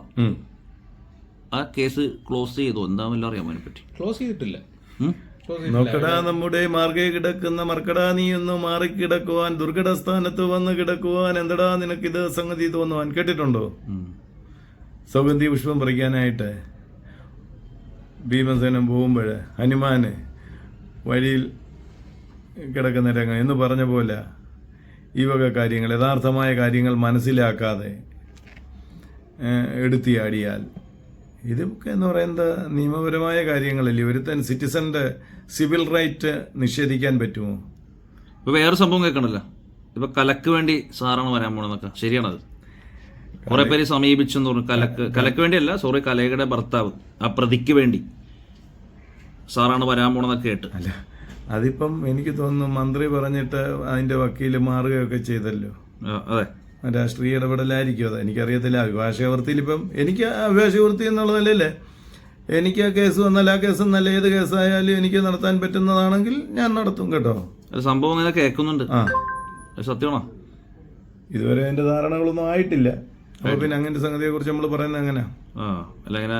Speaker 1: ആ കേസ് ക്ലോസ് ചെയ്തു? എന്താണെന്നല്ലോ അറിയാമോ അതിനെ പറ്റി?
Speaker 3: ക്ലോസ് ചെയ്തിട്ടില്ല?
Speaker 2: നോക്കടാ നമ്മുടെ മാർഗേ കിടക്കുന്ന മർക്കടാ നീ ഒന്ന് മാറിക്കിടക്കുവാൻ ദുർഘട സ്ഥാനത്ത് വന്ന് കിടക്കുവാൻ എന്തടാ നിനക്കിത് സംഗതി തോന്നുവാൻ കേട്ടിട്ടുണ്ടോ. സൗഗന്ധി പുഷ്പം പറിക്കാനായിട്ട് ഭീമസേനം പോകുമ്പോൾ ഹനുമാന് വഴിയിൽ കിടക്കുന്ന രംഗം എന്ന് പറഞ്ഞ പോലെ ഈ വക കാര്യങ്ങൾ യഥാർത്ഥമായ കാര്യങ്ങൾ മനസ്സിലാക്കാതെ എടുത്തിയാടിയാൽ ഇതൊക്കെ എന്ന് പറയുന്നത് നിയമപരമായ കാര്യങ്ങളല്ലേ? ഒരുത്തൻ സിറ്റിസന്റെ സിവിൽ റൈറ്റ് നിഷേധിക്കാൻ പറ്റുമോ?
Speaker 1: ഇപ്പൊ വേറെ സംഭവം കേൾക്കണല്ലോ. ഇപ്പൊ കലക്ക് വേണ്ടി സാറാണ് വരാൻ പോണെന്നൊക്കെ ശരിയാണത്. കുറെ പേര് സമീപിച്ചെന്ന് പറഞ്ഞു. കലക്ക് കലക്ക് വേണ്ടിയല്ല സോറി കലയുടെ ഭർത്താവ് ആ പ്രതിക്ക് വേണ്ടി സാറാണ് വരാൻ പോണെന്നൊക്കെ കേട്ട്.
Speaker 2: അല്ല അതിപ്പം എനിക്ക് തോന്നുന്നു മന്ത്രി പറഞ്ഞിട്ട് അതിന്റെ വക്കീൽ മാറുകയൊക്കെ ചെയ്തല്ലോ.
Speaker 1: അതെ.
Speaker 2: രാഷ്ട്രീയ ഇടപെടലായിരിക്കും അത്. എനിക്കറിയത്തില്ല. അഭിഭാഷകവൃത്തിയിൽ ഇപ്പം എനിക്ക് അഭിഭാഷകവൃത്തി നിലയില്ലേ എനിക്ക് ആ കേസ് വന്നാൽ ആ കേസ് നല്ല ഏത് കേസായാലും എനിക്ക് നടത്താൻ പറ്റുന്നതാണെങ്കിൽ ഞാൻ നടത്തും കേട്ടോ.
Speaker 1: സംഭവം കേൾക്കുന്നുണ്ട്.
Speaker 2: ആ.
Speaker 1: സത്യമാണോ?
Speaker 2: ഇതുവരെ അതിന്റെ ധാരണകളൊന്നും ആയിട്ടില്ല. അപ്പൊ പിന്നെ അങ്ങനത്തെ സംഗതിയെ കുറിച്ച് നമ്മൾ പറയുന്നത് എങ്ങനെ?
Speaker 1: ആ അല്ല ഇങ്ങനെ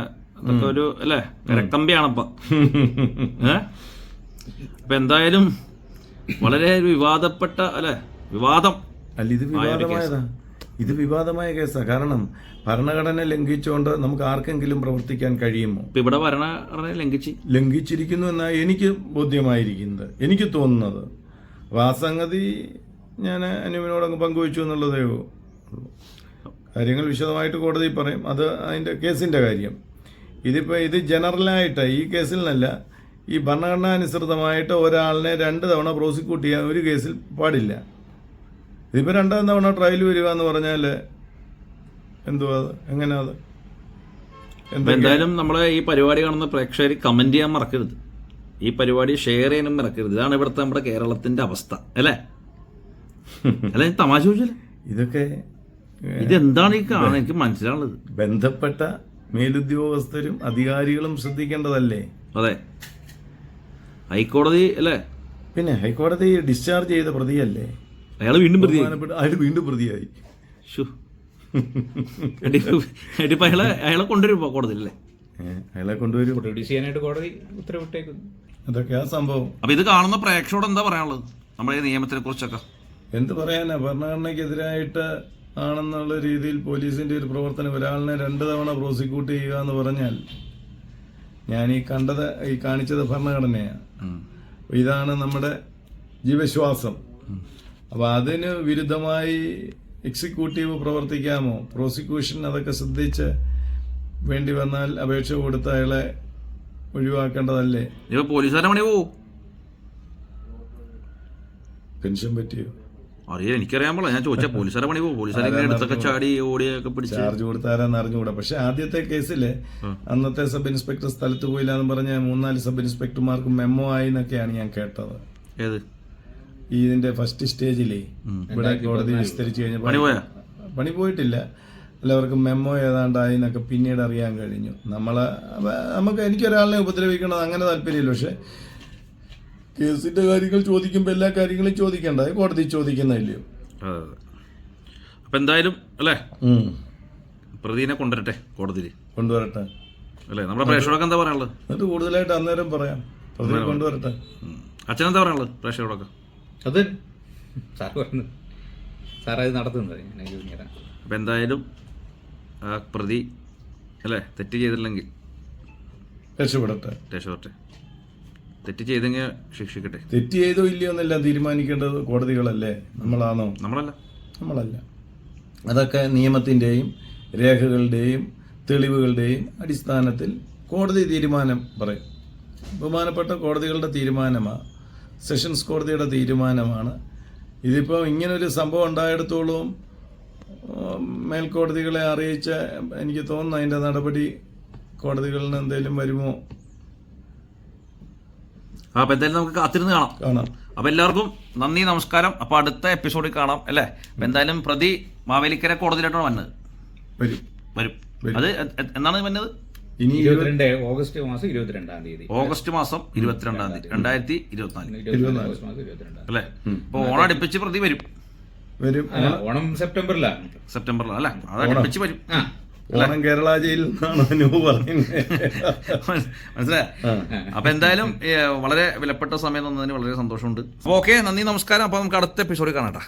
Speaker 1: ഒരു അല്ലേ? കരക്കമ്പിയാണപ്പ ഏ? അപ്പൊ എന്തായാലും വളരെ ഒരു വിവാദപ്പെട്ട അല്ലെ? വിവാദം
Speaker 2: അല്ല ഇത് വിവാദമായതാ. ഇത് വിവാദമായ കേസാ. കാരണം ഭരണഘടന ലംഘിച്ചുകൊണ്ട് നമുക്ക് ആർക്കെങ്കിലും പ്രവർത്തിക്കാൻ കഴിയുമോ?
Speaker 1: ഇവിടെ ഭരണഘടന ലംഘിച്ചു.
Speaker 2: ലംഘിച്ചിരിക്കുന്നു എന്നാ എനിക്ക് ബോധ്യമായിരിക്കുന്നത് എനിക്ക് തോന്നുന്നത്. അപ്പോൾ ആ സംഗതി ഞാൻ അനുവിനോടങ്ങ് പങ്കുവച്ചു എന്നുള്ളതേ ഉള്ളൂ. കാര്യങ്ങൾ വിശദമായിട്ട് കോടതി പറയും. അത് അതിന്റെ കേസിന്റെ കാര്യം. ഇതിപ്പോൾ ഇത് ജനറലായിട്ട്. ഈ കേസിൽ നിന്നല്ല ഈ ഭരണഘടനാനുസൃതമായിട്ട് ഒരാളിനെ രണ്ട് തവണ പ്രോസിക്യൂട്ട് ചെയ്യാൻ ഒരു കേസിൽ പാടില്ല. ഇതിപ്പോൾ രണ്ടാം തവണ ട്രയൽ വരിക എന്ന് പറഞ്ഞാൽ എന്തുവാ അത്? എങ്ങനെയാ അത്?
Speaker 1: എന്തായാലും നമ്മളെ ഈ പരിപാടി കാണുന്ന പ്രേക്ഷകർ കമന്റ് ചെയ്യാൻ മറക്കരുത്. ഈ പരിപാടി ഷെയർ ചെയ്യാനും മറക്കരുത്. ഇതാണ് ഇവിടുത്തെ നമ്മുടെ കേരളത്തിന്റെ അവസ്ഥ. അല്ലേ? അല്ലെ? തമാശ ചോദിച്ചില്ല?
Speaker 2: ഇതൊക്കെ
Speaker 1: ഇതെന്താണ് ഈ കാണാൻ എനിക്ക് മനസ്സിലാവുന്നത്.
Speaker 2: ബന്ധപ്പെട്ട മേലുദ്യോഗസ്ഥരും അധികാരികളും ശ്രദ്ധിക്കേണ്ടതല്ലേ?
Speaker 1: അതെ. ഹൈക്കോടതി അല്ലേ?
Speaker 2: പിന്നെ ഹൈക്കോടതി ഡിസ്ചാർജ് ചെയ്ത പ്രതിയല്ലേ?
Speaker 1: അയാൾ വീണ്ടും പ്രതി
Speaker 2: അയാൾ വീണ്ടും പ്രതിയായി.
Speaker 1: ഇപ്പൊ അയാളെ അയാളെ കൊണ്ടുവരും കോടതിയിൽ അല്ലേ?
Speaker 2: അയാളെ കൊണ്ടുവരും.
Speaker 3: പ്രൊഡ്യൂസ് ചെയ്യാനായിട്ട് കോടതി ഉത്തരവിട്ടേക്കുന്നു
Speaker 2: അതൊക്കെയാ സംഭവം.
Speaker 1: അപ്പൊ ഇത് കാണുന്ന പ്രേക്ഷകരോട് എന്താ പറയാനുള്ളത്? നമ്മുടെ നിയമത്തിനെ കുറിച്ചൊക്കെ.
Speaker 2: എന്ത് പറയാനാ? ഭരണഘടനയ്ക്കെതിരായിട്ട് ആണെന്നുള്ള രീതിയിൽ പോലീസിന്റെ ഒരു പ്രവർത്തനം ഒരാളിനെ രണ്ട് തവണ പ്രോസിക്യൂട്ട് ചെയ്യുക എന്ന് പറഞ്ഞാൽ ഞാൻ ഈ കണ്ടത് ഈ കാണിച്ചത് ഭരണഘടനയാണ്. ഇതാണ് നമ്മുടെ ജീവശ്വാസം. അപ്പോൾ അതിന് വിരുദ്ധമായി എക്സിക്യൂട്ടീവ് പ്രവർത്തിക്കാമോ? പ്രോസിക്യൂഷൻ അതൊക്കെ ശ്രദ്ധിച്ച് വേണ്ടി വന്നാൽ അപേക്ഷ കൊടുത്ത അയാളെ ഒഴിവാക്കേണ്ടതല്ലേ?
Speaker 1: പോലീസുകാരെ പണി പോവും.
Speaker 2: പെൻഷൻ പറ്റിയോ?
Speaker 1: അറിയാം എനിക്കറിയാൻ പാടില്ല. ഞാൻ ചോദിച്ചാൽ പോലീസുകാരെ പണി പോകും. പോലീസുകാരെ ഇങ്ങനെ എടുത്തൊക്കെ ചാടി ഓടിയൊക്കെ പിടിച്ച്.
Speaker 2: ചാർജ് കൊടുത്താരാന്ന് അറിഞ്ഞുകൂടാ. പക്ഷെ ആദ്യത്തെ കേസിൽ അന്നത്തെ സബ് ഇൻസ്പെക്ടർ സ്ഥലത്ത് പോയില്ല എന്ന് പറഞ്ഞ മൂന്നാൽ സബ് ഇൻസ്പെക്ടർമാർക്ക് മെമ്മോ ആയി എന്നൊക്കെയാണ് ഞാൻ കേട്ടത്.
Speaker 1: ഏത്?
Speaker 2: ഈ ഇതിന്റെ ഫസ്റ്റ് സ്റ്റേജിലേ. ഇവിടെ കോടതി വിസ്തരിച്ചു കഴിഞ്ഞപ്പോൾ
Speaker 1: പണി പോയാ?
Speaker 2: പണി പോയിട്ടില്ല. എല്ലാവർക്കും മെമ്മോ ഏതാണ്ടായി എന്നൊക്കെ പിന്നീട് അറിയാൻ കഴിഞ്ഞു. നമ്മളെ നമുക്ക് എനിക്കൊരാളിനെ ഉപദ്രവിക്കണത് അങ്ങനെ താല്പര്യമില്ല. പക്ഷെ കേസിന്റെ കാര്യങ്ങൾ ചോദിക്കുമ്പോൾ എല്ലാ കാര്യങ്ങളും ചോദിക്കണ്ട. കോടതി ചോദിക്കുന്നില്ലയോ
Speaker 1: അപ്പൊ എന്തായാലും അല്ലേ? പ്രതിനെ കൊണ്ടുവരട്ടെ കോടതിയിൽ.
Speaker 2: കൊണ്ടുവരട്ടെ.
Speaker 1: അല്ലേ? നമ്മുടെ പ്രേക്ഷകർക്ക് എന്താ പറയാനുള്ളത്?
Speaker 2: എന്നിട്ട് കൂടുതലായിട്ട് അന്നേരം പറയാം. പ്രതിനെ കൊണ്ടുവരട്ടെ.
Speaker 1: അച്ഛൻ എന്താ പറയാനുള്ളത് പ്രേക്ഷകരോടൊക്കെ?
Speaker 3: അത് സാർ പറഞ്ഞു സാർ അത് നടത്തുന്നത്.
Speaker 1: അപ്പൊ എന്തായാലും ആ പ്രതി അല്ലേ? തെറ്റ് ചെയ്തില്ലെങ്കിൽ
Speaker 2: രക്ഷപ്പെടട്ടെ.
Speaker 1: രക്ഷപ്പെടട്ടെ. തെറ്റ് ചെയ്തെങ്കിൽ ശിക്ഷിക്കട്ടെ.
Speaker 2: തെറ്റ് ചെയ്തോ ഇല്ലയോ എന്നെല്ലാം തീരുമാനിക്കേണ്ടത് കോടതികളല്ലേ? നമ്മളാണോ?
Speaker 1: നമ്മളല്ല.
Speaker 2: നമ്മളല്ല. അതൊക്കെ നിയമത്തിന്റെയും രേഖകളുടെയും തെളിവുകളുടെയും അടിസ്ഥാനത്തിൽ കോടതി തീരുമാനം പറയും. ബഹുമാനപ്പെട്ട കോടതികളുടെ തീരുമാനമാണ് സെഷൻസ് കോടതിയുടെ തീരുമാനമാണ്. ഇതിപ്പോൾ ഇങ്ങനൊരു സംഭവം ഉണ്ടായിടത്തോളം മേൽക്കോടതികളെ അറിയിച്ച എനിക്ക് തോന്നുന്നു അതിന്റെ നടപടി കോടതികളിൽ എന്തെങ്കിലും വരുമോ?
Speaker 1: അപ്പോൾ എന്തായാലും നമുക്ക് കാത്തിരുന്ന് കാണാം.
Speaker 2: കാണാം.
Speaker 1: അപ്പോൾ എല്ലാവർക്കും നന്ദി നമസ്കാരം. അപ്പോൾ അടുത്ത എപ്പിസോഡിൽ കാണാം അല്ലേ? അപ്പോൾ എന്തായാലും പ്രതി മാവേലിക്കര കോടതിയിലോട്ടാണ് വന്നത്.
Speaker 2: വരും.
Speaker 1: വരും. അത് എന്നാണ് വന്നത്?
Speaker 2: ഇനി
Speaker 3: ഇരുപത്തിരണ്ട് ഓഗസ്റ്റ് മാസം ഇരുപത്തിരണ്ടാം തീയതി.
Speaker 1: ഓഗസ്റ്റ് മാസം ഇരുപത്തിരണ്ടാം തീയതി. രണ്ടായിരത്തി ഇരുപത്തിനാല്. അല്ലേ? അപ്പോൾ ഓണം അടുപ്പിച്ച് പ്രതി വരും.
Speaker 2: വരും.
Speaker 3: ഓണം സെപ്റ്റംബറിലാണ്.
Speaker 1: സെപ്റ്റംബറിലാണ് അല്ലേ? അത് അടുപ്പിച്ച് വരും.
Speaker 2: ഓണം കേരള ജയിലിൽ നിന്നാണ് അനു
Speaker 1: മനസ്സിലായ? അപ്പൊ എന്തായാലും വളരെ വിലപ്പെട്ട സമയം തന്നതിന് വളരെ സന്തോഷമുണ്ട്. ഓക്കെ നന്ദി നമസ്കാരം. അപ്പൊ നമുക്ക് അടുത്ത എപ്പിസോഡിൽ കാണാം ട്ടാ.